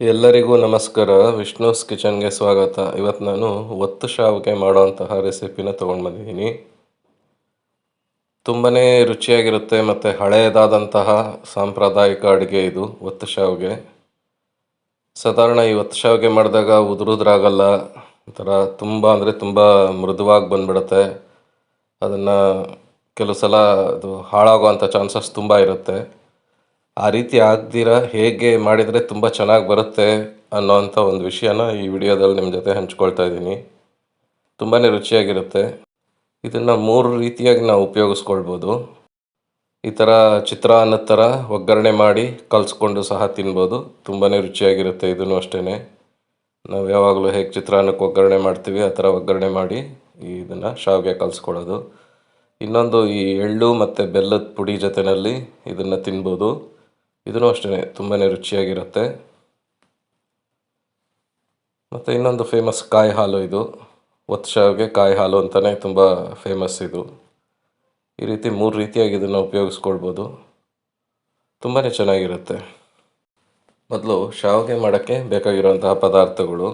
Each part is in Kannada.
ಎಲ್ಲರಿಗೂ ನಮಸ್ಕಾರ. ವಿಷ್ಣುಸ್ ಕಿಚನ್ಗೆ ಸ್ವಾಗತ. ಇವತ್ತು ನಾನು ಒತ್ತು ಶಾವಿಗೆ ಮಾಡೋವಂತಹ ರೆಸಿಪಿನ ತೊಗೊಂಡು ಬಂದಿದ್ದೀನಿ. ತುಂಬಾ ರುಚಿಯಾಗಿರುತ್ತೆ ಮತ್ತು ಹಳೆಯದಾದಂತಹ ಸಾಂಪ್ರದಾಯಿಕ ಅಡುಗೆ ಇದು, ಒತ್ತು ಶಾವಿಗೆ ಸಾಧಾರಣ ಈ ಒತ್ತು ಶಾವಿಗೆ ಮಾಡಿದಾಗ ಉದುರುದ್ರಾಗಲ್ಲ, ಒಂಥರ ತುಂಬ ಅಂದರೆ ತುಂಬ ಮೃದುವಾಗಿ ಬಂದ್ಬಿಡುತ್ತೆ. ಅದನ್ನು ಕೆಲವು ಸಲ ಅದು ಹಾಳಾಗುವಂಥ ಚಾನ್ಸಸ್ ತುಂಬ ಇರುತ್ತೆ. ಆ ರೀತಿ ಆಗದಿರ ಹೇಗೆ ಮಾಡಿದರೆ ತುಂಬ ಚೆನ್ನಾಗಿ ಬರುತ್ತೆ ಅನ್ನೋವಂಥ ಒಂದು ವಿಷಯನ ಈ ವಿಡಿಯೋದಲ್ಲಿ ನಿಮ್ಮ ಜೊತೆ ಹಂಚ್ಕೊಳ್ತಾ ಇದ್ದೀನಿ. ತುಂಬಾ ರುಚಿಯಾಗಿರುತ್ತೆ. ಇದನ್ನು ಮೂರು ರೀತಿಯಾಗಿ ನಾವು ಉಪಯೋಗಿಸ್ಕೊಳ್ಬೋದು. ಈ ಥರ ಚಿತ್ರಾನ್ನದ ಥರ ಒಗ್ಗರಣೆ ಮಾಡಿ ಕಲಿಸ್ಕೊಂಡು ಸಹ ತಿನ್ಬೋದು. ತುಂಬಾ ರುಚಿಯಾಗಿರುತ್ತೆ ಇದನ್ನು ಅಷ್ಟೇ ನಾವು ಯಾವಾಗಲೂ ಹೇಗೆ ಚಿತ್ರಾನ್ನಕ್ಕೆ ಒಗ್ಗರಣೆ ಮಾಡ್ತೀವಿ, ಆ ಥರ ಒಗ್ಗರಣೆ ಮಾಡಿ ಇದನ್ನು ಶಾವಿಗೆ ಕಲಿಸ್ಕೊಳ್ಳೋದು. ಇನ್ನೊಂದು ಈ ಎಳ್ಳು ಮತ್ತು ಬೆಲ್ಲದ ಪುಡಿ ಜೊತೆಯಲ್ಲಿ ಇದನ್ನು ತಿನ್ಬೋದು. ಇದೂ ಅಷ್ಟೇ ತುಂಬಾ ರುಚಿಯಾಗಿರುತ್ತೆ. ಮತ್ತು ಇನ್ನೊಂದು ಫೇಮಸ್ ಕಾಯಿ ಹಾಲು ಇದು. ಒತ್ತು ಶಾವಿಗೆ ಕಾಯಿ ಹಾಲು ಅಂತಲೇ ತುಂಬ ಫೇಮಸ್ ಇದು. ಈ ರೀತಿ ಮೂರು ರೀತಿಯಾಗಿ ಇದನ್ನು ಉಪಯೋಗಿಸ್ಕೊಳ್ಬೋದು. ತುಂಬಾ ಚೆನ್ನಾಗಿರುತ್ತೆ. ಮೊದಲು ಶಾವಿಗೆ ಮಾಡೋಕ್ಕೆ ಬೇಕಾಗಿರುವಂತಹ ಪದಾರ್ಥಗಳು.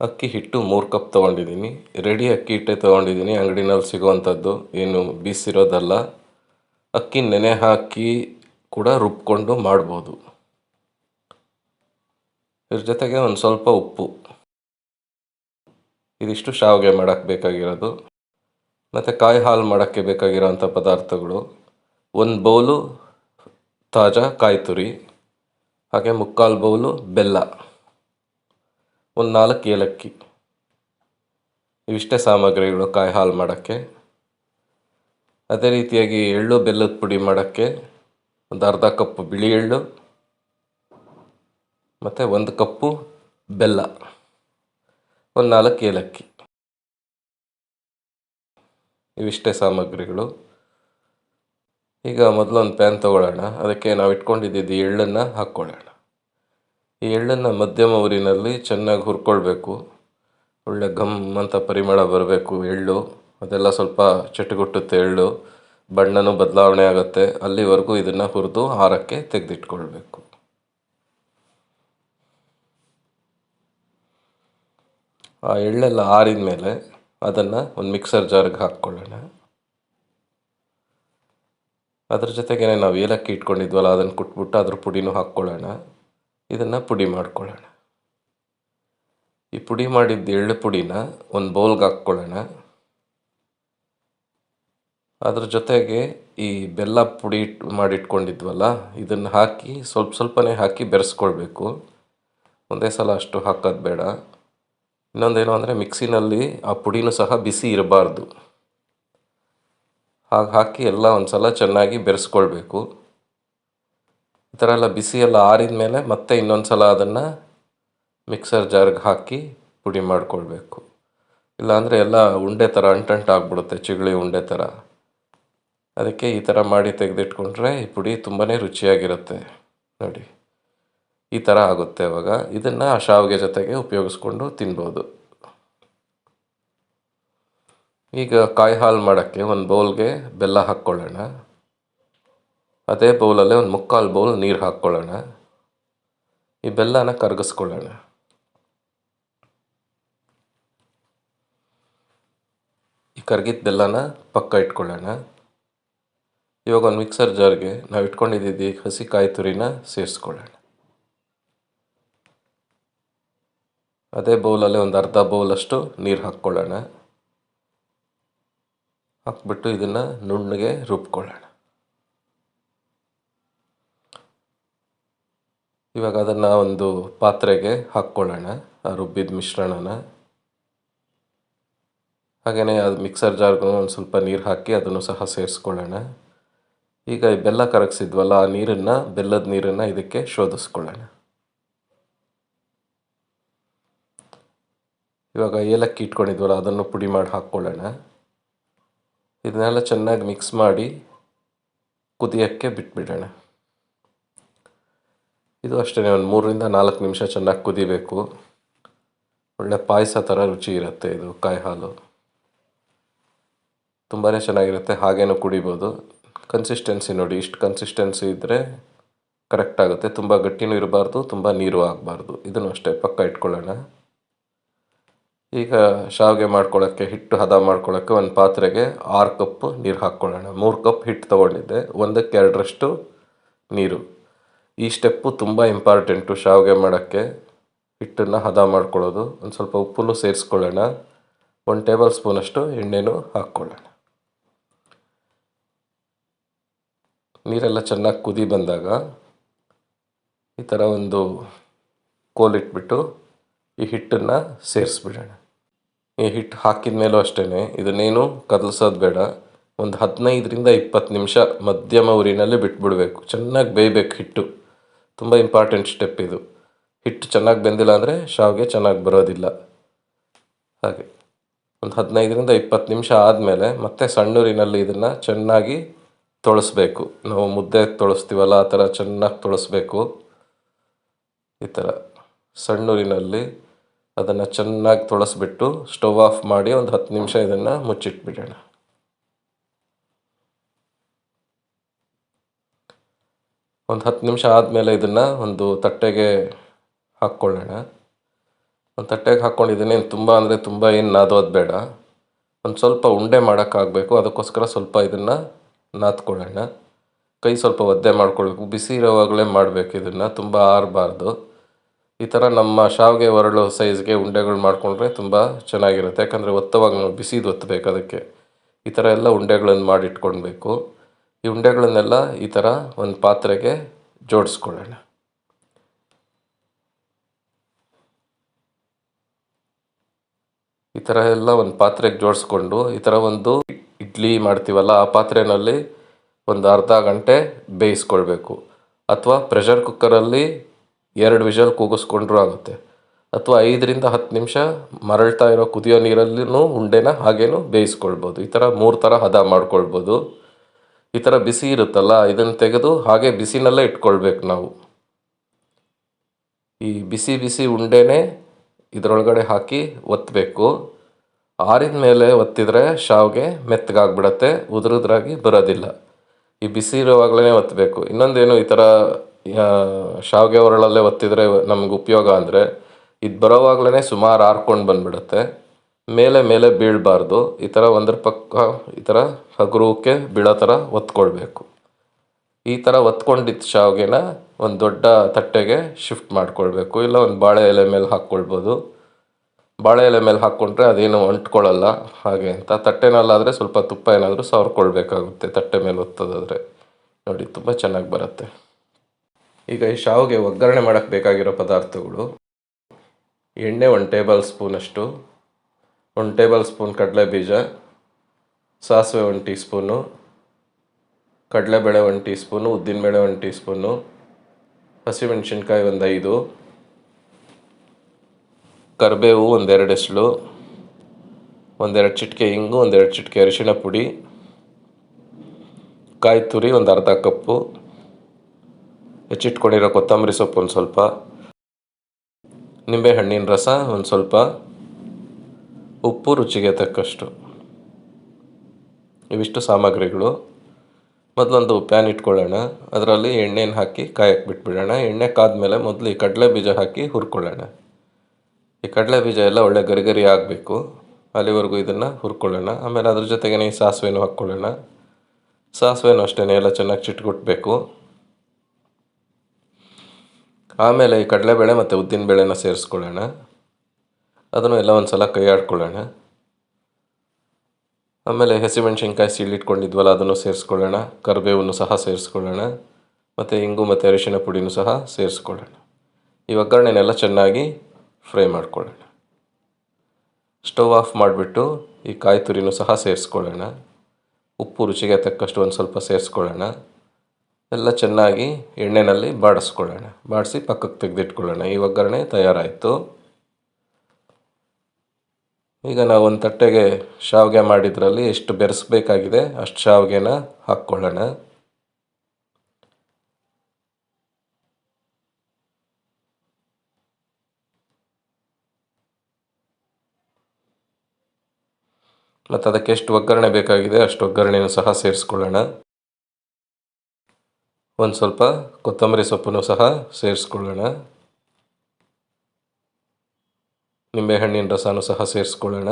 ಅಕ್ಕಿ ಹಿಟ್ಟು ಮೂರು ಕಪ್ ತೊಗೊಂಡಿದ್ದೀನಿ. ರೆಡಿ ಅಕ್ಕಿ ಹಿಟ್ಟೆ ತೊಗೊಂಡಿದ್ದೀನಿ. ಅಂಗಡಿನಲ್ಲಿ ಸಿಗೋವಂಥದ್ದು ಏನು ಬೀಸಿರೋದಲ್ಲ. ಅಕ್ಕಿ ನೆನೆ ಹಾಕಿ ಕೂಡ ರುಬ್ಕೊಂಡು ಮಾಡ್ಬೋದು. ಇದ್ರ ಜೊತೆಗೆ ಒಂದು ಸ್ವಲ್ಪ ಉಪ್ಪು. ಇದಿಷ್ಟು ಶಾವಿಗೆ ಮಾಡೋಕ್ಕೆ ಬೇಕಾಗಿರೋದು. ಮತ್ತು ಕಾಯಿ ಹಾಲು ಮಾಡೋಕ್ಕೆ ಬೇಕಾಗಿರೋಂಥ ಪದಾರ್ಥಗಳು. ಒಂದು ಬೌಲು ತಾಜಾ ಕಾಯಿ ತುರಿ, ಹಾಗೆ ಮುಕ್ಕಾಲು ಬೌಲು ಬೆಲ್ಲ. ಒಂದು ನಾಲ್ಕು ಏಲಕ್ಕಿ. ಇವಿಷ್ಟೇ ಸಾಮಗ್ರಿಗಳು ಕಾಯಿ ಹಾಲು ಮಾಡೋಕ್ಕೆ. ಅದೇ ರೀತಿಯಾಗಿ ಎಳ್ಳು ಬೆಲ್ಲದ ಪುಡಿ ಮಾಡೋಕ್ಕೆ ಒಂದು ಅರ್ಧ ಕಪ್ಪು ಬಿಳಿ ಎಳ್ಳು, ಮತ್ತು ಒಂದು ಕಪ್ಪು ಬೆಲ್ಲ, ಒಂದು ನಾಲ್ಕು ಏಲಕ್ಕಿ. ಇವಿಷ್ಟೇ ಸಾಮಗ್ರಿಗಳು. ಈಗ ಮೊದಲೊಂದು ಪ್ಯಾನ್ ತಗೊಳ್ಳೋಣ. ಅದಕ್ಕೆ ನಾವು ಇಟ್ಕೊಂಡಿದ್ದು ಎಳ್ಳನ್ನು ಹಾಕ್ಕೊಳ್ಳೋಣ. ಈ ಎಳ್ಳನ್ನು ಮಧ್ಯಮ ಊರಿನಲ್ಲಿ ಚೆನ್ನಾಗಿ ಹುರ್ಕೊಳ್ಬೇಕು. ಒಳ್ಳೆ ಘಮ್ ಅಂತ ಪರಿಮಳ ಬರಬೇಕು, ಎಳ್ಳು. ಅದೆಲ್ಲ ಸ್ವಲ್ಪ ಚಟುಗುಟ್ಟುತ್ತೆ ಎಳ್ಳು. ಬಣ್ಣನೂ ಬದಲಾವಣೆ ಆಗುತ್ತೆ. ಅಲ್ಲಿವರೆಗೂ ಇದನ್ನು ಹುರಿದು ಹಾರಕ್ಕೆ ತೆಗೆದಿಟ್ಕೊಳ್ಬೇಕು. ಆ ಎಳ್ಳೆಲ್ಲ ಆರಿದ ಮೇಲೆ ಅದನ್ನು ಒಂದು ಮಿಕ್ಸರ್ ಜಾರ್ಗೆ ಹಾಕ್ಕೊಳ್ಳೋಣ. ಅದ್ರ ಜೊತೆಗೇನೆ ನಾವು ಏಲಕ್ಕಿ ಇಟ್ಕೊಂಡಿದ್ವಲ್ಲ, ಅದನ್ನು ಕುಟ್ಬಿಟ್ಟು ಅದ್ರ ಪುಡಿನೂ ಹಾಕ್ಕೊಳ್ಳೋಣ. ಇದನ್ನು ಪುಡಿ ಮಾಡ್ಕೊಳ್ಳೋಣ. ಈ ಪುಡಿ ಮಾಡಿದ್ದ ಎಳ್ಳು ಪುಡಿನ ಒಂದು ಬೌಲ್ಗೆ ಹಾಕ್ಕೊಳ್ಳೋಣ. ಅದ್ರ ಜೊತೆಗೆ ಈ ಬೆಲ್ಲ ಪುಡಿ ಮಾಡಿಟ್ಕೊಂಡಿದ್ವಲ್ಲ, ಇದನ್ನು ಹಾಕಿ ಸ್ವಲ್ಪ ಸ್ವಲ್ಪನೇ ಹಾಕಿ ಬೆರೆಸ್ಕೊಳ್ಬೇಕು. ಒಂದೇ ಸಲ ಅಷ್ಟು ಹಾಕೋದು ಬೇಡ. ಇನ್ನೊಂದೇನು ಅಂದರೆ ಮಿಕ್ಸಿನಲ್ಲಿ ಆ ಪುಡಿನೂ ಸಹ ಬಿಸಿ ಇರಬಾರ್ದು. ಹಾಗೆ ಹಾಕಿ ಎಲ್ಲ ಒಂದು ಸಲ ಚೆನ್ನಾಗಿ ಬೆರೆಸ್ಕೊಳ್ಬೇಕು. ಈ ಥರ ಎಲ್ಲ ಬಿಸಿ ಎಲ್ಲ ಆರಿದ ಮೇಲೆ ಮತ್ತೆ ಇನ್ನೊಂದು ಸಲ ಅದನ್ನು ಮಿಕ್ಸರ್ ಜಾರ್ಗೆ ಹಾಕಿ ಪುಡಿ ಮಾಡಿಕೊಳ್ಬೇಕು. ಇಲ್ಲಾಂದರೆ ಎಲ್ಲ ಉಂಡೆ ಥರ ಅಂಟಂಟು ಆಗಿಬಿಡುತ್ತೆ ಚಿಗಳಿ ಉಂಡೆ ಥರ ಅದಕ್ಕೆ ಈ ಥರ ಮಾಡಿ ತೆಗೆದಿಟ್ಕೊಂಡ್ರೆ ಈ ಪುಡಿ ತುಂಬಾ ರುಚಿಯಾಗಿರುತ್ತೆ. ನೋಡಿ, ಈ ಥರ ಆಗುತ್ತೆ ಅವಾಗ. ಇದನ್ನು ಶಾವಿಗೆ ಜೊತೆಗೆ ಉಪಯೋಗಿಸ್ಕೊಂಡು ತಿನ್ಬೋದು. ಈಗ ಕಾಯಿ ಹಾಲು ಮಾಡೋಕ್ಕೆ ಒಂದು ಬೌಲ್ಗೆ ಬೆಲ್ಲ ಹಾಕ್ಕೊಳ್ಳೋಣ. ಅದೇ ಬೌಲಲ್ಲೇ ಒಂದು ಮುಕ್ಕಾಲು ಬೌಲ್ ನೀರು ಹಾಕ್ಕೊಳ್ಳೋಣ. ಈ ಬೆಲ್ಲನ ಕರಗಿಸ್ಕೊಳ್ಳೋಣ. ಈ ಕರಗಿದ ಬೆಲ್ಲನ ಪಕ್ಕ ಇಟ್ಕೊಳ್ಳೋಣ. ಇವಾಗ ಒಂದು ಮಿಕ್ಸರ್ ಜಾರ್ಗೆ ನಾವು ಇಟ್ಕೊಂಡಿದ್ದೀವಿ ಹಸಿ ಕಾಯಿ ತುರಿನ ಸೇರಿಸ್ಕೊಳ್ಳೋಣ. ಅದೇ ಬೌಲಲ್ಲೇ ಒಂದು ಅರ್ಧ ಬೌಲಷ್ಟು ನೀರು ಹಾಕ್ಕೊಳ್ಳೋಣ. ಹಾಕ್ಬಿಟ್ಟು ಇದನ್ನು ನುಣ್ಣಗೆ ರುಬ್ಕೊಳ್ಳೋಣ. ಇವಾಗ ಅದನ್ನು ಒಂದು ಪಾತ್ರೆಗೆ ಹಾಕ್ಕೊಳ್ಳೋಣ, ಆ ರುಬ್ಬಿದ ಮಿಶ್ರಣನ. ಹಾಗೆಯೇ ಅದು ಮಿಕ್ಸರ್ ಜಾರ್ಗೂ ಒಂದು ಸ್ವಲ್ಪ ನೀರು ಹಾಕಿ ಅದನ್ನು ಸಹ ಸೇರಿಸ್ಕೊಳ್ಳೋಣ. ಈಗ ಈ ಬೆಲ್ಲ ಕರಗಿಸಿದ್ವಲ್ಲ, ಆ ನೀರನ್ನು, ಬೆಲ್ಲದ ನೀರನ್ನು ಇದಕ್ಕೆ ಶೋಧಿಸ್ಕೊಳ್ಳೋಣ. ಇವಾಗ ಏಲಕ್ಕಿ ಇಟ್ಕೊಂಡಿದ್ವಲ್ಲ, ಅದನ್ನು ಪುಡಿ ಮಾಡಿ ಹಾಕ್ಕೊಳ್ಳೋಣ. ಇದನ್ನೆಲ್ಲ ಚೆನ್ನಾಗಿ ಮಿಕ್ಸ್ ಮಾಡಿ ಕುದಿಯೋಕ್ಕೆ ಬಿಟ್ಬಿಡೋಣ. ಇದು ಅಷ್ಟೇ ಒಂದು ಮೂರರಿಂದ ನಾಲ್ಕು ನಿಮಿಷ ಚೆನ್ನಾಗಿ ಕುದಿಬೇಕು. ಒಳ್ಳೆ ಪಾಯಸ ಥರ ರುಚಿ ಇರುತ್ತೆ ಇದು, ಕಾಯಿ ಹಾಲು. ತುಂಬಾ ಚೆನ್ನಾಗಿರುತ್ತೆ, ಹಾಗೇನೂ ಕುಡಿಬೋದು. ಕನ್ಸಿಸ್ಟೆನ್ಸಿ ನೋಡಿ, ಇಷ್ಟು ಕನ್ಸಿಸ್ಟೆನ್ಸಿ ಇದ್ದರೆ ಕರೆಕ್ಟ್ ಆಗುತ್ತೆ. ತುಂಬ ಗಟ್ಟಿನೂ ಇರಬಾರ್ದು, ತುಂಬ ನೀರು ಆಗಬಾರ್ದು. ಇದನ್ನು ಅಷ್ಟೇ ಪಕ್ಕ ಇಟ್ಕೊಳ್ಳೋಣ. ಈಗ ಶಾವಿಗೆ ಮಾಡ್ಕೊಳ್ಳೋಕ್ಕೆ, ಹಿಟ್ಟು ಹದ ಮಾಡ್ಕೊಳ್ಳೋಕ್ಕೆ ಒಂದು ಪಾತ್ರೆಗೆ ಆರು ಕಪ್ ನೀರು ಹಾಕ್ಕೊಳ್ಳೋಣ. ಮೂರು ಕಪ್ ಹಿಟ್ಟು ತೊಗೊಂಡಿದ್ದೆ. ಒಂದಕ್ಕೆ ಎರಡರಷ್ಟು ನೀರು. ಈ ಸ್ಟೆಪ್ಪು ತುಂಬ ಇಂಪಾರ್ಟೆಂಟು ಶಾವಿಗೆ ಮಾಡೋಕ್ಕೆ. ಹಿಟ್ಟನ್ನು ಹದ ಮಾಡ್ಕೊಳ್ಳೋದು. ಒಂದು ಸ್ವಲ್ಪ ಉಪ್ಪನ್ನು ಸೇರಿಸ್ಕೊಳ್ಳೋಣ. ಒಂದು ಟೇಬಲ್ ಸ್ಪೂನಷ್ಟು ಎಣ್ಣೆನೂ ಹಾಕ್ಕೊಳ್ಳೋಣ. ನೀರೆಲ್ಲ ಚೆನ್ನಾಗಿ ಕುದಿ ಬಂದಾಗ ಈ ಥರ ಒಂದು ಕೋಲಿಟ್ಬಿಟ್ಟು ಈ ಹಿಟ್ಟನ್ನು ಸೇರಿಸ್ಬಿಡೋಣ. ಈ ಹಿಟ್ಟು ಹಾಕಿದ ಮೇಲೂ ಅಷ್ಟೇ ಇದನ್ನೇನು ಕದಲ್ಸೋದು ಬೇಡ. ಒಂದು ಹದಿನೈದರಿಂದ ಇಪ್ಪತ್ತು ನಿಮಿಷ ಮಧ್ಯಮ ಉರಿನಲ್ಲಿ ಬಿಟ್ಬಿಡಬೇಕು. ಚೆನ್ನಾಗಿ ಬೇಯಬೇಕು ಹಿಟ್ಟು. ತುಂಬ ಇಂಪಾರ್ಟೆಂಟ್ ಸ್ಟೆಪ್ ಇದು. ಹಿಟ್ಟು ಚೆನ್ನಾಗಿ ಬೆಂದಿಲ್ಲ ಅಂದರೆ ಶಾವಿಗೆ ಚೆನ್ನಾಗಿ ಬರೋದಿಲ್ಲ. ಹಾಗೆ. ಒಂದು ಹದಿನೈದರಿಂದ ಇಪ್ಪತ್ತು ನಿಮಿಷ ಆದಮೇಲೆ ಮತ್ತೆ ಸಣ್ಣೂರಿನಲ್ಲಿ ಇದನ್ನು ಚೆನ್ನಾಗಿ ತೊಳಸ್ಬೇಕು. ನಾವು ಮುದ್ದೆ ತೊಳಸ್ತೀವಲ್ಲ, ಆ ಥರ ಚೆನ್ನಾಗಿ ತೊಳಸ್ಬೇಕು. ಈ ಥರ. ಸಣ್ಣೂರಿನಲ್ಲಿ ಅದನ್ನು ಚೆನ್ನಾಗಿ ತೊಳಸ್ಬಿಟ್ಟು ಸ್ಟವ್ ಆಫ್ ಮಾಡಿ ಒಂದು ಹತ್ತು ನಿಮಿಷ ಇದನ್ನು ಮುಚ್ಚಿಟ್ಬಿಡೋಣ. ಒಂದು ಹತ್ತು ನಿಮಿಷ ಆದಮೇಲೆ ಇದನ್ನು ಒಂದು ತಟ್ಟೆಗೆ ಹಾಕ್ಕೊಳ್ಳೋಣ. ಒಂದು ತಟ್ಟೆಗೆ ಹಾಕ್ಕೊಂಡಿದ್ದೀನಿ ತುಂಬ ಅಂದರೆ ತುಂಬ ಏನು ನಾದೋದು ಬೇಡ. ಒಂದು ಸ್ವಲ್ಪ ಉಂಡೆ ಮಾಡೋಕ್ಕಾಗಬೇಕು. ಅದಕ್ಕೋಸ್ಕರ ಸ್ವಲ್ಪ ಇದನ್ನು ನಾದ್ಕೊಳ್ಳೋಣ ಕೈ ಸ್ವಲ್ಪ ಒದ್ದೆ ಮಾಡ್ಕೊಳ್ಬೇಕು. ಬಿಸಿ ಇರೋವಾಗಲೇ ಮಾಡಬೇಕು ಇದನ್ನು. ತುಂಬ ಆರಬಾರ್ದು. ಈ ಥರ ನಮ್ಮ ಶಾವಿಗೆ ಒರಳು ಸೈಜ್ಗೆ ಉಂಡೆಗಳು ಮಾಡಿಕೊಂಡ್ರೆ ತುಂಬ ಚೆನ್ನಾಗಿರುತ್ತೆ. ಯಾಕಂದರೆ ಒತ್ತವಾಗ ನಾವು ಬಿಸಿದು ಒತ್ತಬೇಕು ಅದಕ್ಕೆ. ಈ ಥರ ಎಲ್ಲ ಉಂಡೆಗಳನ್ನು ಮಾಡಿಟ್ಕೊಳ್ಬೇಕು. ಈ ಉಂಡೆಗಳನ್ನೆಲ್ಲ ಈ ಥರ ಒಂದು ಪಾತ್ರೆಗೆ ಜೋಡಿಸ್ಕೊಳ್ಳೋಣ. ಈ ಥರ ಎಲ್ಲ ಒಂದು ಪಾತ್ರೆಗೆ ಜೋಡಿಸ್ಕೊಂಡು ಈ ಥರ ಒಂದು ಇಡ್ಲಿ ಮಾಡ್ತೀವಲ್ಲ ಆ ಪಾತ್ರೆಯಲ್ಲಿ ಒಂದು ಅರ್ಧ ಗಂಟೆ ಬೇಯಿಸ್ಕೊಳ್ಬೇಕು. ಅಥವಾ ಪ್ರೆಷರ್ ಕುಕ್ಕರಲ್ಲಿ ಎರಡು ವಿಷಲ್ ಕೂಗಿಸ್ಕೊಂಡ್ರೂ ಆಗುತ್ತೆ. ಅಥವಾ ಐದರಿಂದ ಹತ್ತು ನಿಮಿಷ ಮರಳ್ತಾ ಇರೋ ಕುದಿಯೋ ನೀರಲ್ಲೂ ಉಂಡೆನ ಹಾಗೇನು ಬೇಯಿಸ್ಕೊಳ್ಬೋದು. ಈ ಥರ ಮೂರು ಥರ ಹದ ಮಾಡ್ಕೊಳ್ಬೋದು. ಈ ಥರ ಬಿಸಿ ಇರುತ್ತಲ್ಲ, ಇದನ್ನು ತೆಗೆದು ಹಾಗೆ ಬಿಸಿನಲ್ಲೇ ಇಟ್ಕೊಳ್ಬೇಕು ನಾವು. ಈ ಬಿಸಿ ಬಿಸಿ ಉಂಡೆನೇ ಇದರೊಳಗಡೆ ಹಾಕಿ ಒತ್ತಬೇಕು ಆರಿದ ಮೇಲೆ ಒತ್ತಿದರೆ ಶಾವಿಗೆ ಮೆತ್ತಗಾಗ್ಬಿಡತ್ತೆ, ಉದುರುದ್ರಾಗಿ ಬರೋದಿಲ್ಲ. ಈ ಬಿಸಿ ಇರುವಾಗಲೇ ಒತ್ತಬೇಕು ಇನ್ನೊಂದೇನು, ಈ ಥರ ಶಾವಿಗೆ ಹೊರಳಲ್ಲೇ ಒತ್ತಿದರೆ ನಮ್ಗೆ ಉಪಯೋಗ ಅಂದರೆ, ಇದು ಬರೋವಾಗಲೇ ಸುಮಾರು ಆರ್ಕೊಂಡು ಬಂದುಬಿಡುತ್ತೆ. ಮೇಲೆ ಮೇಲೆ ಬೀಳಬಾರ್ದು. ಈ ಥರ ಒಂದರ ಪಕ್ಕ, ಈ ಥರ ಹಗುರಕ್ಕೆ ಬೀಳೋ ಥರ ಒತ್ಕೊಳ್ಬೇಕು. ಈ ಥರ ಒತ್ಕೊಂಡಿದ್ದ ಶಾವಿಗೆನ ಒಂದು ದೊಡ್ಡ ತಟ್ಟೆಗೆ ಶಿಫ್ಟ್ ಮಾಡ್ಕೊಳ್ಬೇಕು. ಇಲ್ಲ ಒಂದು ಬಾಳೆ ಎಲೆ ಮೇಲೆ ಹಾಕ್ಕೊಳ್ಬೋದು. ಬಾಳೆ ಎಲೆ ಮೇಲೆ ಹಾಕ್ಕೊಂಡ್ರೆ ಅದೇನು ಅಂಟ್ಕೊಳ್ಳಲ್ಲ ಹಾಗೆ ಅಂತ. ತಟ್ಟೆನಲ್ಲಾದರೆ ಸ್ವಲ್ಪ ತುಪ್ಪ ಏನಾದರೂ ಸವರ್ಕೊಳ್ಬೇಕಾಗುತ್ತೆ, ತಟ್ಟೆ ಮೇಲೆ ಒತ್ತೋದಾದರೆ. ನೋಡಿ, ತುಂಬ ಚೆನ್ನಾಗಿ ಬರುತ್ತೆ. ಈಗ ಈ ಶಾವಿಗೆ ಒಗ್ಗರಣೆ ಮಾಡೋಕ್ಕೆ ಬೇಕಾಗಿರೋ ಪದಾರ್ಥಗಳು. ಎಣ್ಣೆ ಒಂದು ಟೇಬಲ್ ಸ್ಪೂನಷ್ಟು ಒಂದು ಟೇಬಲ್ ಸ್ಪೂನ್ ಕಡಲೆ ಬೀಜ ಸಾಸಿವೆ ಒಂದು ಟೀ ಸ್ಪೂನು ಕಡಲೆಬೇಳೆ ಒಂದು ಟೀ ಸ್ಪೂನು ಉದ್ದಿನಬೇಳೆ ಒಂದು ಟೀ ಸ್ಪೂನು ಹಸಿಮೆಣ್ಸಿನ್ಕಾಯಿ ಒಂದು ಐದು. ಕರಿಬೇವು, ಒಂದೆರಡು ಎಸಳು ಒಂದೆರಡು ಚಿಟಿಕೆ ಇಂಗು, ಒಂದೆರಡು ಚಿಟಿಕೆ ಅರಿಶಿಣ ಪುಡಿ, ಕಾಯಿ ತುರಿ, ಒಂದು ಅರ್ಧ ಕಪ್ಪು. ಹೆಚ್ಚಿಟ್ಕೊಂಡಿರೋ ಕೊತ್ತಂಬರಿ ಸೊಪ್ಪು ಒಂದು ಸ್ವಲ್ಪ. ನಿಂಬೆಹಣ್ಣಿನ ರಸ ಒಂದು ಸ್ವಲ್ಪ. ಉಪ್ಪು ರುಚಿಗೆ ತಕ್ಕಷ್ಟು. ಇವಿಷ್ಟು ಸಾಮಗ್ರಿಗಳು. ಮೊದಲೊಂದು ಪ್ಯಾನ್ ಇಟ್ಕೊಳ್ಳೋಣ. ಅದರಲ್ಲಿ ಎಣ್ಣೆನ ಹಾಕಿ ಕಾಯಕ್ಕೆ ಬಿಟ್ಬಿಡೋಣ. ಎಣ್ಣೆ ಕಾದ ಮೇಲೆ ಮೊದಲು ಈ ಕಡಲೆ ಬೀಜ ಹಾಕಿ ಹುರ್ಕೊಳ್ಳೋಣ. ಈ ಕಡಲೆ ಬೀಜ ಎಲ್ಲ ಒಳ್ಳೆ ಗರಿಗರಿ ಆಗಬೇಕು. ಅಲ್ಲಿವರೆಗೂ ಇದನ್ನು ಹುರ್ಕೊಳ್ಳೋಣ. ಆಮೇಲೆ ಅದ್ರ ಜೊತೆಗೆ ಸಾಸಿವೆನೂ ಹಾಕ್ಕೊಳ್ಳೋಣ. ಸಾಸಿವೆನೂ ಅಷ್ಟೇ ಎಲ್ಲ ಚೆನ್ನಾಗಿ ಚಿಟ್ಕೊಟ್ಬೇಕು ಆಮೇಲೆ ಈ ಕಡಲೆಬೇಳೆ ಮತ್ತು ಉದ್ದಿನಬೇಳೆನ ಸೇರಿಸ್ಕೊಳ್ಳೋಣ. ಅದನ್ನು ಎಲ್ಲ ಒಂದು ಸಲ ಕೈ ಆಡ್ಕೊಳ್ಳೋಣ ಆಮೇಲೆ ಹಸಿಮೆಣ್ಸಿನ್ಕಾಯಿ ಸೀಳಿಟ್ಕೊಂಡಿದ್ವಲ್ಲ ಅದನ್ನು ಸೇರಿಸ್ಕೊಳ್ಳೋಣ. ಕರಿಬೇವನ್ನು ಸಹ ಸೇರಿಸ್ಕೊಳ್ಳೋಣ. ಮತ್ತು ಇಂಗು ಮತ್ತು ಅರಿಶಿನ ಪುಡಿನೂ ಸಹ ಸೇರಿಸ್ಕೊಳ್ಳೋಣ. ಈ ಒಗ್ಗರಣೆನೆಲ್ಲ ಚೆನ್ನಾಗಿ ಫ್ರೈ ಮಾಡ್ಕೊಳ್ಳೋಣ. ಸ್ಟವ್ ಆಫ್ ಮಾಡಿಬಿಟ್ಟು ಈ ಕಾಯಿ ತುರಿನೂ ಸಹ ಸೇರಿಸ್ಕೊಳ್ಳೋಣ. ಉಪ್ಪು ರುಚಿಗೆ ತಕ್ಕಷ್ಟು ಒಂದು ಸ್ವಲ್ಪ ಸೇರಿಸ್ಕೊಳ್ಳೋಣ. ಎಲ್ಲ ಚೆನ್ನಾಗಿ ಎಣ್ಣೆಯಲ್ಲಿ ಬಾಡಿಸ್ಕೊಳ್ಳೋಣ. ಬಾಡಿಸಿ ಪಕ್ಕಕ್ಕೆ ತೆಗೆದಿಟ್ಕೊಳ್ಳೋಣ. ಈ ಒಗ್ಗರಣೆ ತಯಾರಾಯಿತು. ಈಗ ನಾವು ಒಂದು ತಟ್ಟೆಗೆ ಶಾವಿಗೆ ಮಾಡಿದ್ರಲ್ಲಿ ಎಷ್ಟು ಬೆರೆಸ್ಬೇಕಾಗಿದೆ ಅಷ್ಟು ಶಾವಿಗೆನ ಹಾಕ್ಕೊಳ್ಳೋಣ. ಮತ್ತು ಅದಕ್ಕೆ ಎಷ್ಟು ಒಗ್ಗರಣೆ ಬೇಕಾಗಿದೆ ಅಷ್ಟು ಒಗ್ಗರಣೆಯನ್ನು ಸಹ ಸೇರಿಸ್ಕೊಳ್ಳೋಣ. ಒಂದು ಸ್ವಲ್ಪ ಕೊತ್ತಂಬರಿ ಸೊಪ್ಪನ್ನು ಸಹ ಸೇರಿಸ್ಕೊಳ್ಳೋಣ. ನಿಂಬೆಹಣ್ಣಿನ ರಸನೂ ಸಹ ಸೇರಿಸ್ಕೊಳ್ಳೋಣ.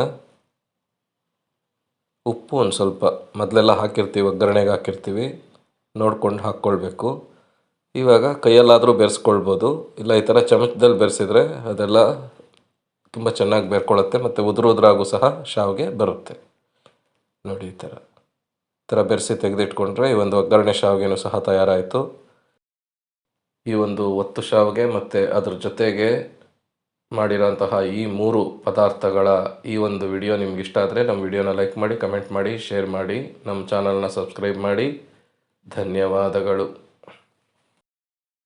ಉಪ್ಪು ಒಂದು ಸ್ವಲ್ಪ, ಮೊದಲೆಲ್ಲ ಹಾಕಿರ್ತೀವಿ, ಒಗ್ಗರಣೆಗೆ ಹಾಕಿರ್ತೀವಿ, ನೋಡ್ಕೊಂಡು ಹಾಕ್ಕೊಳ್ಬೇಕು. ಇವಾಗ ಕೈಯಲ್ಲಾದರೂ ಬೆರೆಸ್ಕೊಳ್ಬೋದು, ಇಲ್ಲ ಈ ಥರ ಚಮಚದಲ್ಲಿ ಬೆರೆಸಿದ್ರೆ ಅದೆಲ್ಲ ತುಂಬ ಚೆನ್ನಾಗಿ ಬೇರ್ಕೊಳ್ಳುತ್ತೆ ಮತ್ತು ಉದುರು ಸಹ ಶಾವಿಗೆ ಬರುತ್ತೆ. ನೋಡಿ ಈ ಥರ ಈ ಥರ ಬೆರೆಸಿ ತೆಗೆದಿಟ್ಕೊಂಡ್ರೆ ಈ ಒಂದು ಒಗ್ಗರಣೆ ಶಾವಿಗೆನೂ ಸಹ ತಯಾರಾಯಿತು. ಈ ಒಂದು ಒತ್ತು ಶಾವಿಗೆ ಮತ್ತು ಅದ್ರ ಜೊತೆಗೆ ಮಾಡಿರೋಂತಹ ಈ ಮೂರು ಪದಾರ್ಥಗಳ ಈ ಒಂದು ವಿಡಿಯೋ ನಿಮ್ಗೆ ಇಷ್ಟ ಆದರೆ ನಮ್ಮ ವಿಡಿಯೋನ ಲೈಕ್ ಮಾಡಿ, ಕಮೆಂಟ್ ಮಾಡಿ, ಶೇರ್ ಮಾಡಿ, ನಮ್ಮ ಚಾನಲ್ನ ಸಬ್ಸ್ಕ್ರೈಬ್ ಮಾಡಿ. ಧನ್ಯವಾದಗಳು.